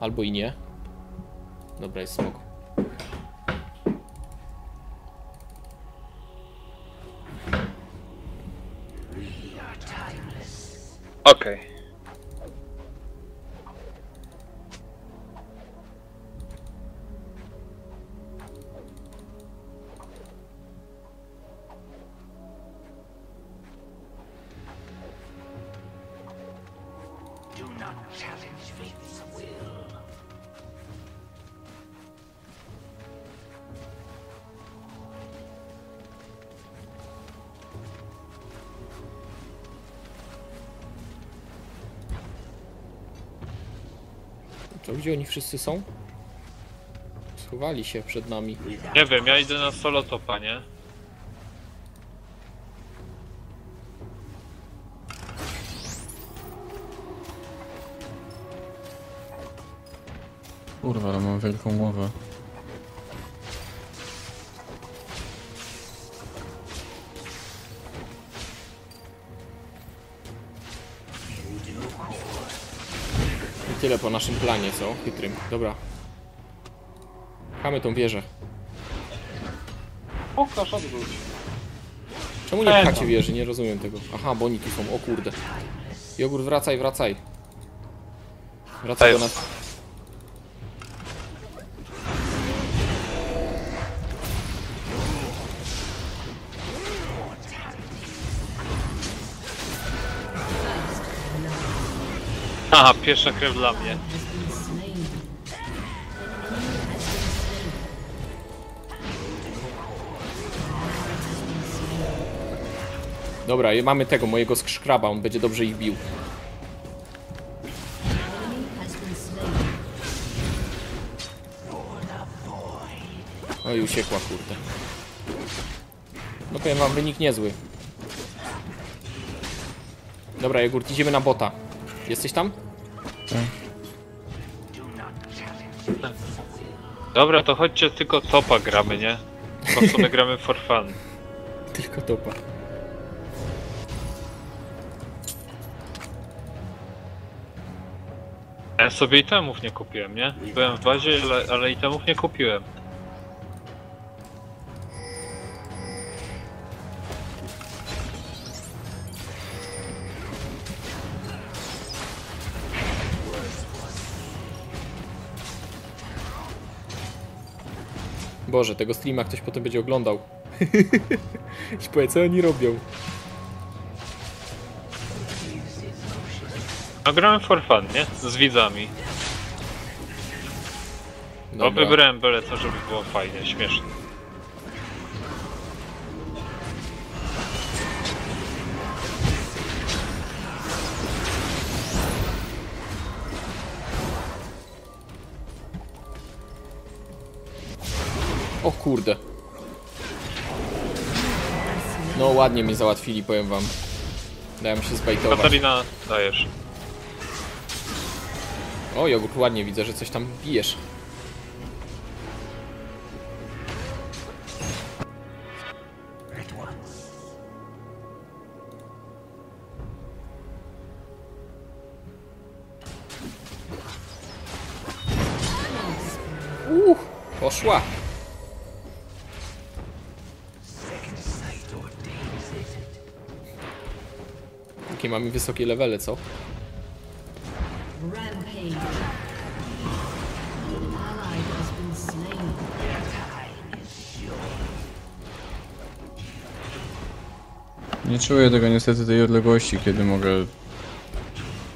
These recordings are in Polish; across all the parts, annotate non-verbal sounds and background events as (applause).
Albo i nie. Dobra, jest smok. Okej. Do To gdzie oni wszyscy są? Schowali się przed nami. Nie wiem, ja idę na solo topa, nie? Kurwa, ale mam wielką głowę. Tyle po naszym planie, co? Chytrym. Dobra. Pchamy tą wieżę. Pokaż odwróć. Czemu nie pchacie wieży? Nie rozumiem tego. Aha, bo oni tu są. O kurde. Jogurt, wracaj, wracaj. Wracaj do nas. Aha, pierwsza krew dla mnie. Dobra, i mamy tego, mojego skraba, on będzie dobrze ich bił. Oj, uciekła, kurde. No powiem wam, wynik niezły. Dobra, Jogurt, idziemy na bota. Jesteś tam? Dobra, to chodźcie tylko topa gramy, nie? Po co my gramy for fun? (laughs) Tylko topa. Ja sobie itemów nie kupiłem, nie? Byłem w bazie, ale, ale itemów nie kupiłem. Boże, tego streama ktoś potem będzie oglądał. (laughs) I powie, co oni robią? No gramy for fun, nie? Z widzami. Dobra. wybrałem byle co, żeby było fajnie, śmiesznie. Kurde. No ładnie mnie załatwili, powiem wam. Dałem się zbajtować. Katarina, dajesz. O, jogurt, ładnie widzę, że coś tam bijesz. Uuu, poszła. Mamy wysokie levele, co? Nie czuję tego niestety tej odległości, kiedy mogę...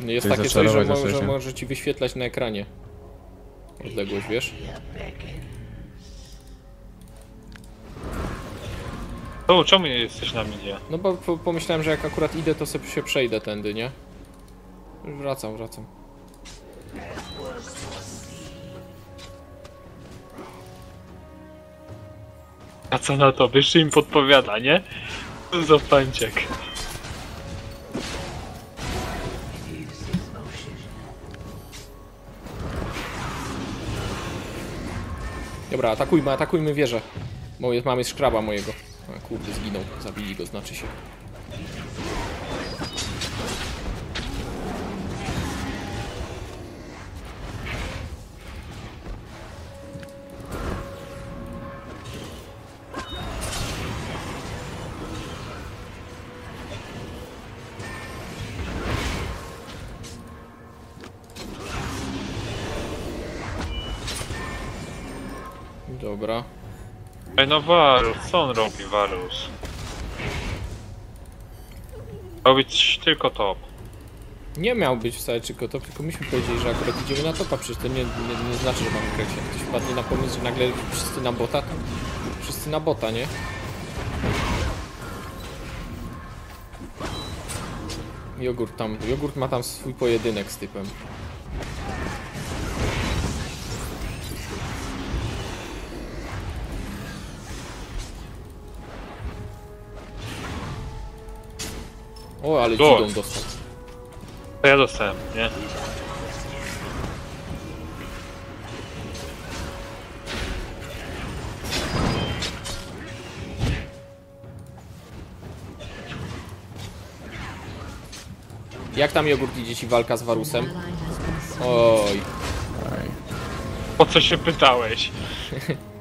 Jest takie coś, że dosyć, nie? może ci wyświetlać na ekranie. Odległość, wiesz? O, czemu nie jesteś na midzie? No bo po- pomyślałem, że jak akurat idę, to sobie się przejdę tędy, nie? Wracam, wracam. A co na to? Wyższy im podpowiada, nie? Co za panciek. Dobra, atakujmy, atakujmy wieżę. Bo jest, mamy szkraba mojego. Kurde, zginął. Zabili go, znaczy się. Dobra. Ej no Varus, co on robi Varus? Robić tylko top. Nie miał być wcale tylko top, tylko myśmy powiedzieli, że akurat idziemy na topa, przecież to nie, nie, nie znaczy, że mamy grać. Jak ktoś wpadnie na pomysł, że nagle wszyscy na bota, to wszyscy na bota, nie? Jogurt tam, jogurt ma tam swój pojedynek z typem. O, ale Lord. dzidą dostał. To ja dostałem, nie? Jak tam jogurt idzie ci walka z Warusem? Oj. Po co się pytałeś? (laughs)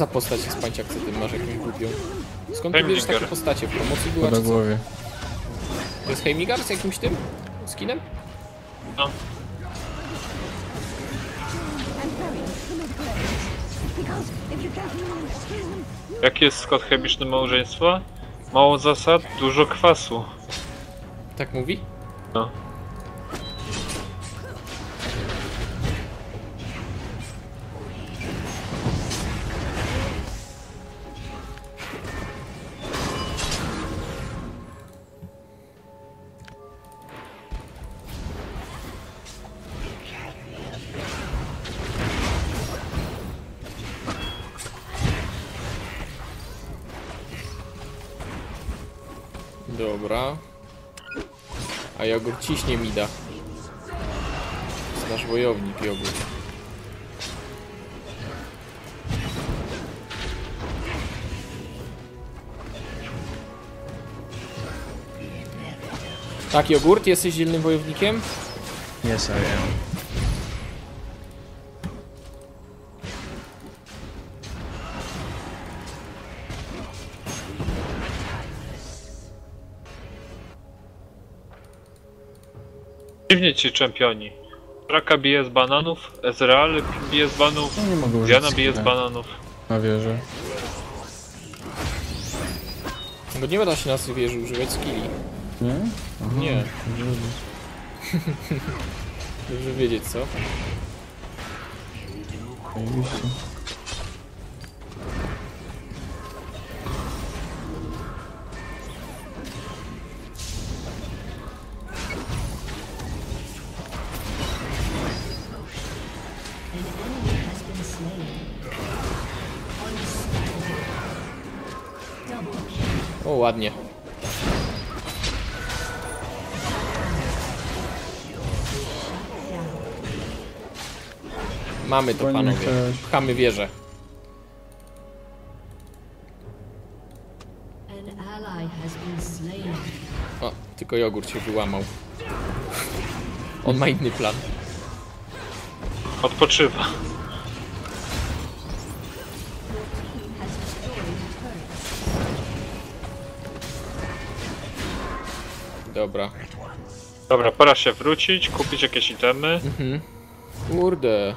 za postać jest panciak, co ty masz jakąś głupią? Skąd ty bierzesz takie postacie? W promocji była Po czy co? głowie. To jest Heimigar z jakimś tym? Skinem? No. Jaki jest skład chemiczny małżeństwa? Mało zasad, dużo kwasu. Tak mówi? No. Ciśnie mi da. Jest nasz wojownik jogurt. Tak, jogurt, jesteś dzielnym wojownikiem? Yes, I am. Dziwnie ci czempioni. Raka bije z bananów, Ezreal bije z bananów, No nie mogę użyć Diana bije z bananów. Na wieży. Bo nie da się na tej wieży używać skilli. Nie? Aha, Nie. (laughs) dobrze. Wiedzieć, co? Zajebiście. Ładnie. Mamy to, panowie. Pchamy wieżę. O, tylko jogurt się wyłamał. On ma inny plan. Odpoczywa. Dobra. Dobra, pora się wrócić, kupić jakieś itemy. Kurde.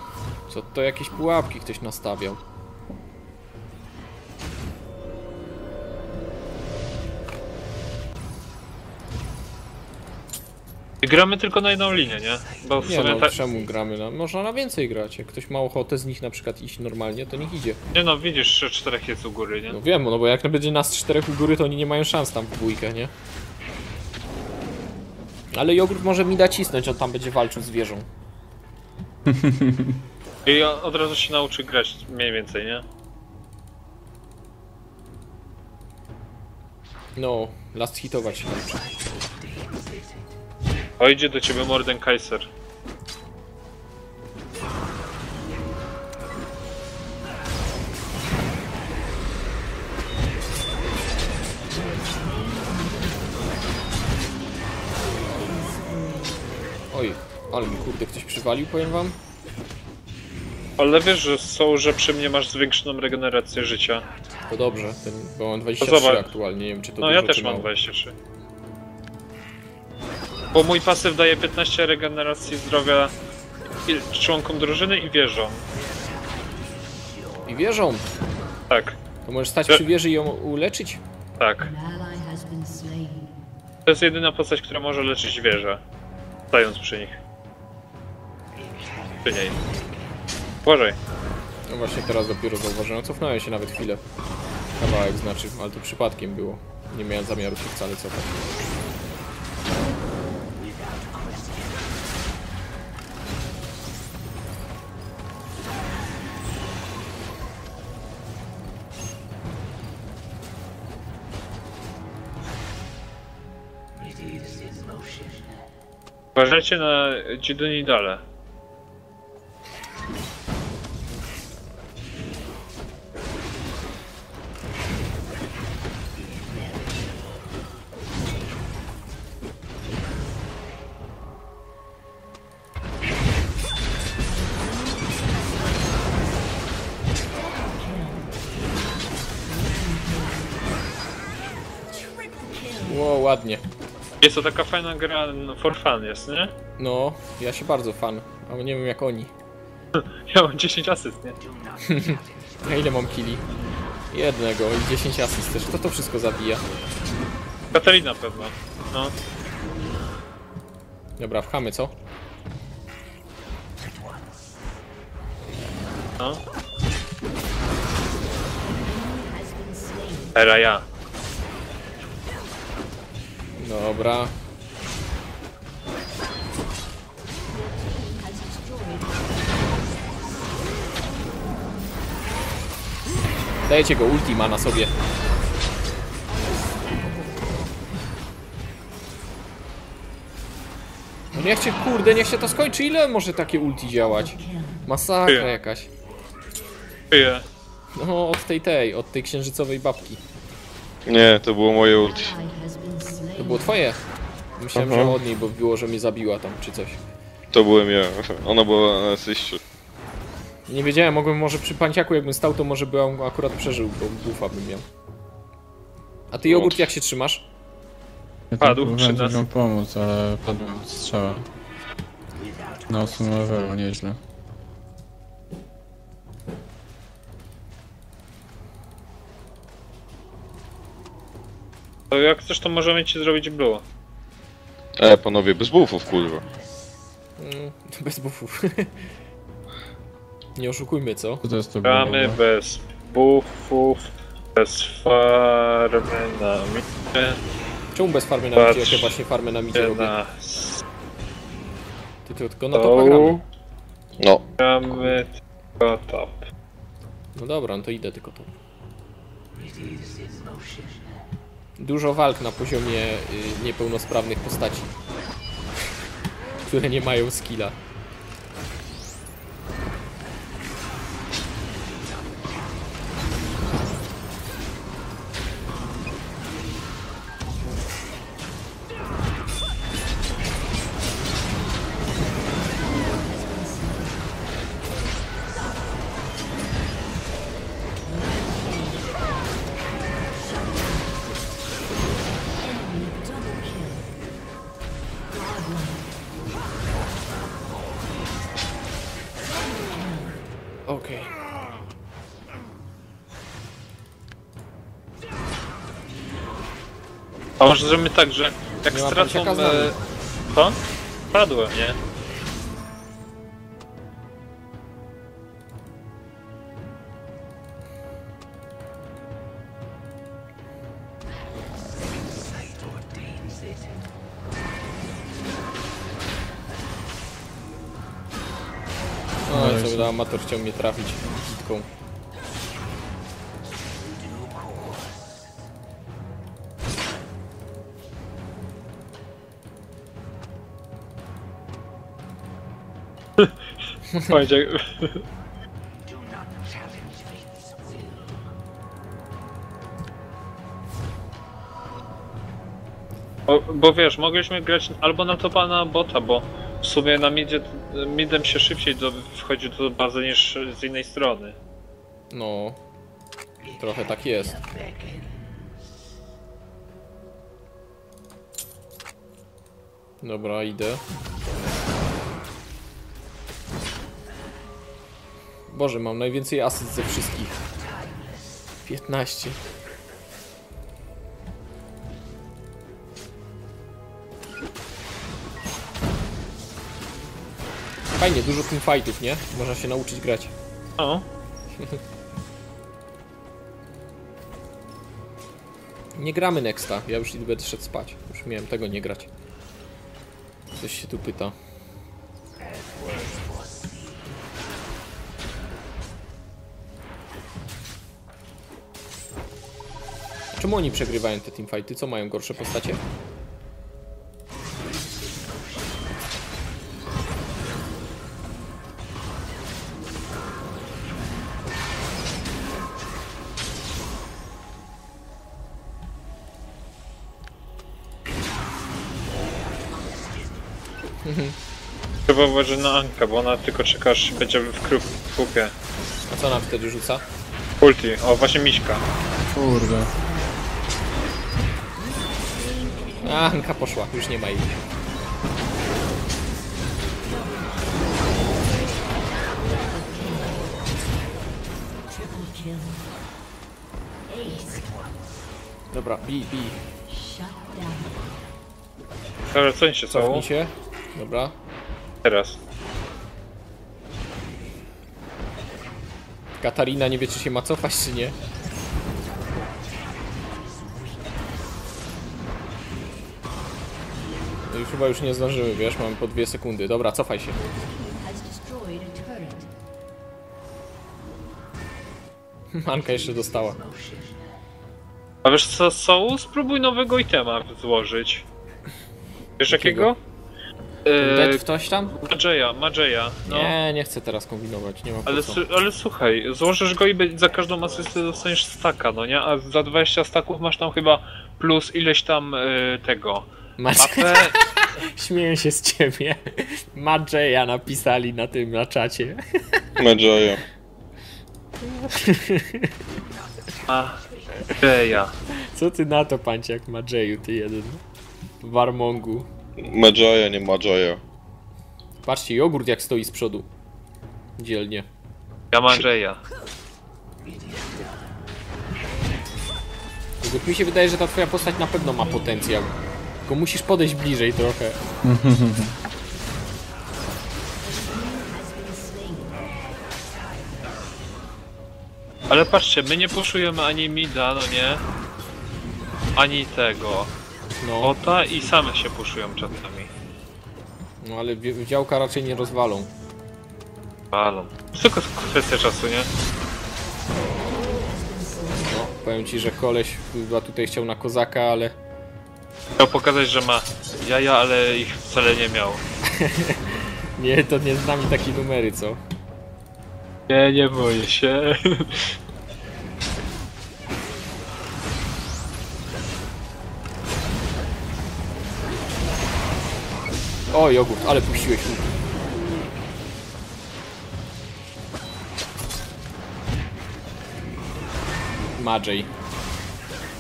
Co to jakieś pułapki ktoś nastawiał. I gramy tylko na jedną linię, nie? Bo w Nie sumie no, tak. czemu gramy na... Można na więcej grać. Jak ktoś ma ochotę z nich na przykład iść normalnie, to niech idzie. Nie no, widzisz, że czterech jest u góry, nie? No wiem, no bo jak będzie nas czterech u góry, to oni nie mają szans tam w dwójkę, nie? Ale jogurt może mi da cisnąć, on tam będzie walczył z wieżą. (laughs) I od razu się nauczy grać mniej więcej, nie? No, last hitować się nauczy. O, idzie do ciebie Mordenkaiser. Oj, ale mi kurde ktoś przywalił, powiem wam. Ale wiesz, że są, że przy mnie masz zwiększoną regenerację życia. To dobrze, ten, bo mam 23 zobacz. aktualnie, nie wiem czy to No dużo, ja też czy mam mało. 23. Bo mój pasyw daje 15 regeneracji zdrowia i- członkom drużyny i wieżą. I wieżą! Tak, To możesz stać przy wieży i ją uleczyć? tak. An ally has been slain. To jest jedyna postać, która może leczyć wieżę. Stając przy nich. Przy niej. Uważaj. No właśnie teraz dopiero zauważyłem, cofnąłem się nawet chwilę. Kawałek znaczy, ale to przypadkiem było. Nie miałem zamiaru się wcale cofać. Uważajcie na Dzidonidale. Ładnie. Jest to taka fajna gra no, for fun jest, nie? No, ja się bardzo fan, ale nie wiem jak oni. (laughs) Ja mam 10 asyst, nie? (laughs) Ja ile mam kili? Jednego i 10 asyst też. Kto to wszystko zabija? Katarina pewno. No. Dobra, wchamy, co? No. Era ja. Dobra. Dajecie go, ulti ma na sobie. No niech się, kurde, niech się to skończy. Ile może takie ulti działać? Masakra jakaś. No, od tej tej, od tej księżycowej babki. Nie, to było moje ulti. To było twoje. Myślałem, Aha. że od niej, bo było, że mnie zabiła tam, czy coś. To byłem ja. Ona była na asyście. Nie wiedziałem, mogłem może przy panciaku jakbym stał, to może bym akurat przeżył, bo bufa bym miał. A ty jogurt jak się trzymasz? Ja tam Padł próbowałem przy nas. pomóc, ale padłem od strzała. Na ósmym levelu, nieźle. To jak chcesz, to możemy ci zrobić blue. E, panowie, bez buffów, kurwa. Mm, bez buffów. (laughs) Nie oszukujmy, co? Co to jest to Gramy było? bez buffów, bez farmy na micie, Czemu bez farmy na Patrz midzie, jak ja właśnie farmę na midzie robię? na Ty to tylko na topa gramy. No, gramy tylko top. No dobra, no to idę tylko to. Dużo walk na poziomie y, niepełnosprawnych postaci. Które nie mają skilla. A może zrobimy tak, że jak Nie ma stracą... z nami. E... Co? Padłem, nie? No i co, amator chciał mnie trafić kitką. (laughs) Will. Bo, bo wiesz, mogliśmy grać albo na topa, na bota, bo W sumie na midzie, midem się szybciej do, wchodzi do bazy niż z innej strony. No. Trochę tak jest. Dobra, idę. Boże, mam najwięcej asyst ze wszystkich. 15. Fajnie, dużo teamfightów, nie? Można się nauczyć grać. O, Nie gramy Nexta, ja już idę będę szedł spać. Już miałem tego nie grać. Ktoś się tu pyta. Czemu oni przegrywają te teamfighty? Co mają gorsze postacie? chyba uważaj na Ankę, bo ona tylko czeka aż będzie w krup- w kupie. A co nam wtedy rzuca? Ulti, o właśnie Miśka. Kurde. A, Anka poszła, już nie ma jej. Dobra, bij, bij. Dobra, co się? Cofnij się. Dobra. Teraz. Katarina nie wie, czy się ma cofać, czy nie. Chyba już nie zdążymy, wiesz, mamy po dwie sekundy. Dobra, cofaj się. Has destroyed a turret. Anka jeszcze dostała. A wiesz co, Soul? Spróbuj nowego itema złożyć. Wiesz jakiego? Jakiego? Eee, Dead ktoś tam? Mageia, Mageia, no. Nie, nie chcę teraz kombinować, nie ma Ale, su- ale słuchaj, złożysz go i za każdą asystę dostaniesz staka, no nie? A za 20 staków masz tam chyba plus ileś tam y, tego. Macie... Mapę. Śmieję się z ciebie. Madżeja napisali na tym, na czacie. Medjaya. Mageia. Co ty na to, panciak Madżeju, ty jeden? Warmongu. Medjaya, nie Majaya. Patrzcie, jogurt jak stoi z przodu. Dzielnie. Ja. Jogurt, mi się wydaje, że ta twoja postać na pewno ma potencjał. Tylko musisz podejść bliżej trochę. (laughs) Ale patrzcie, my nie puszujemy ani Mida, no nie? Ani tego. No, Ota i same się puszują czasami. no ale wi- działka raczej nie rozwalą. Balon. Tylko kwestia czasu, nie? No, powiem ci, że koleś chyba tutaj chciał na kozaka, ale... Chciał pokazać, że ma jaja, ale ich wcale nie miał. (laughs) Nie, to nie z nami takie numery, co? Nie, nie boję się. O, jogurt, ale puściłeś mi. Madżej.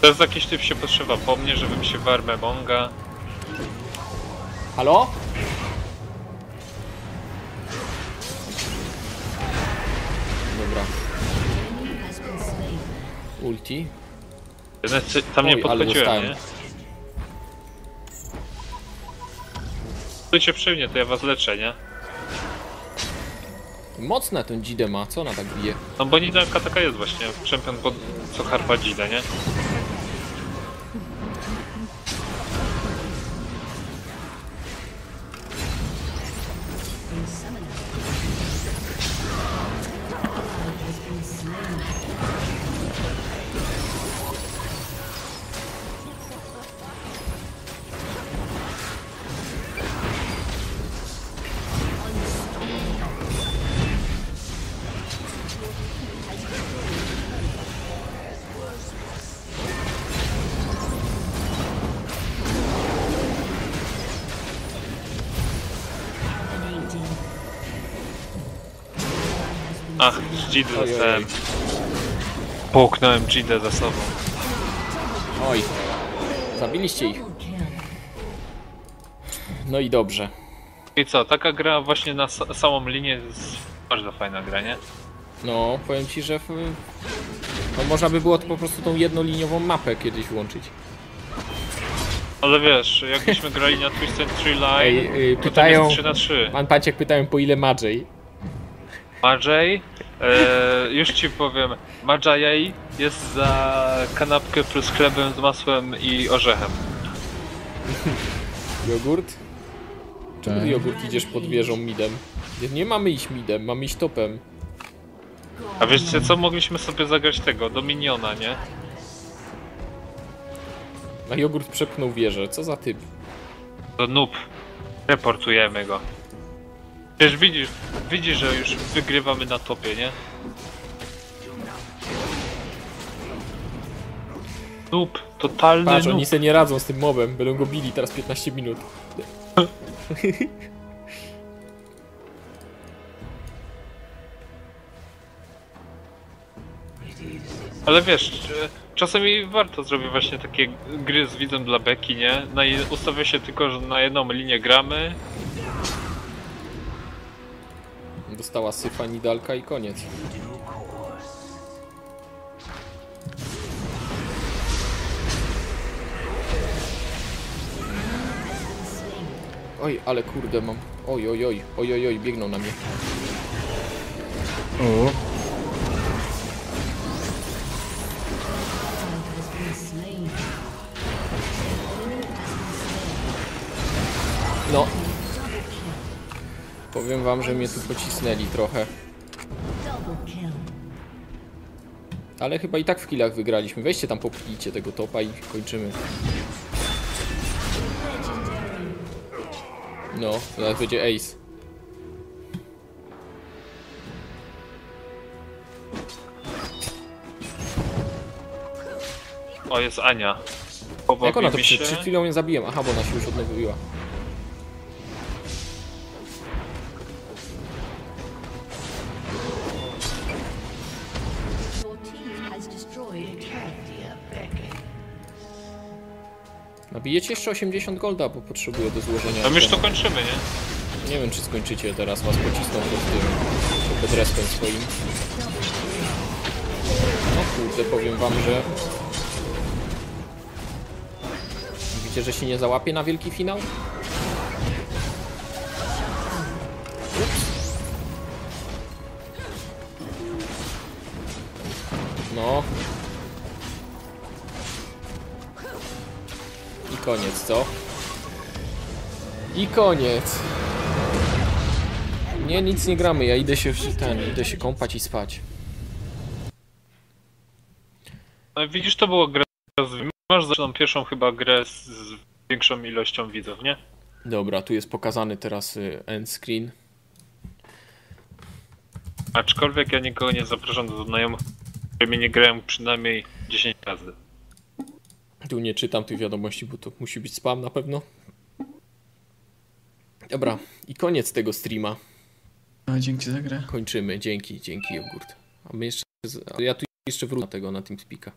Teraz jakiś typ się podszywa po mnie, żebym się warmę monga. Halo? Dobra, ulti. Jednak tam nie Oj, podchodziłem, nie? Stójcie przy mnie, to ja was leczę, nie? Mocna ten Dzidę ma, co ona tak bije? No bo Nidalka taka jest właśnie, czempion pod co harpa dzidę, nie? Been Jidę dostałem. Połknąłem Jidę za sobą. Oj. Zabiliście ich. No i dobrze. I co, taka gra właśnie na sa samą linię jest bardzo fajna gra, nie? No, powiem ci, że w... no, można by było to po prostu tą jednoliniową mapę kiedyś włączyć. Ale wiesz, jakbyśmy (laughs) grali na Twisted Tree Line, Ej, yy, pytają, jest 3 na 3 pan Paciek pytałem po ile Madżej. Majay, e, już ci powiem, Majay jest za kanapkę plus chlebem z masłem i orzechem. Jogurt? Czemu ty Tak. jogurt idziesz pod wieżą midem? Nie, nie mamy iść midem, mamy iść topem. A wiecie co, mogliśmy sobie zagrać tego, Dominiona, nie? A jogurt przepchnął wieżę, co za typ? To noob. Reportujemy go. Przecież widzisz, widzisz, że już wygrywamy na topie, nie? Noob, totalny Patrz, noob. oni se nie radzą z tym mobem, będą go bili teraz 15 minut. (laughs) Ale wiesz, czasami warto zrobić właśnie takie gry z widzem dla beki, nie? Na, ustawia się tylko, że na jedną linię gramy. Dostała syfa nidalka i koniec. Oj, ale kurde mam. Oj, oj, oj, oj, oj, oj, biegną na mnie. O, Powiem wam, że mnie tu pocisnęli trochę. Ale chyba i tak w killach wygraliśmy. Weźcie tam popchnijcie tego topa i kończymy. No, teraz będzie ace. O, jest Ania. Jak ona to Pobawi przed, się. przed chwilą ją zabiłem? Aha, bo ona się już odnowiła. Nabijecie jeszcze 80 golda, bo potrzebuję do złożenia. No my już to kończymy, nie? Nie wiem, czy skończycie teraz, was pocisną pod tym, pod respem swoim. No kurde, powiem wam, że... Widzicie, że się nie załapie na wielki finał? I koniec, co? I koniec. Nie, nic nie gramy, ja idę się w ten, idę się kąpać i spać. No, widzisz, to było gra z... Masz zaczną pierwszą chyba grę z, z większą ilością widzów, nie? Dobra, tu jest pokazany teraz y, end screen. Aczkolwiek ja nikogo nie zapraszam do znajomych, którymi nie grałem przynajmniej 10 razy. Tu nie czytam tych wiadomości, bo to musi być spam na pewno. Dobra, i koniec tego streama. a dzięki za grę. Kończymy. Dzięki, dzięki jogurt. A my jeszcze, ja tu jeszcze wrócę tego na TeamSpeaka.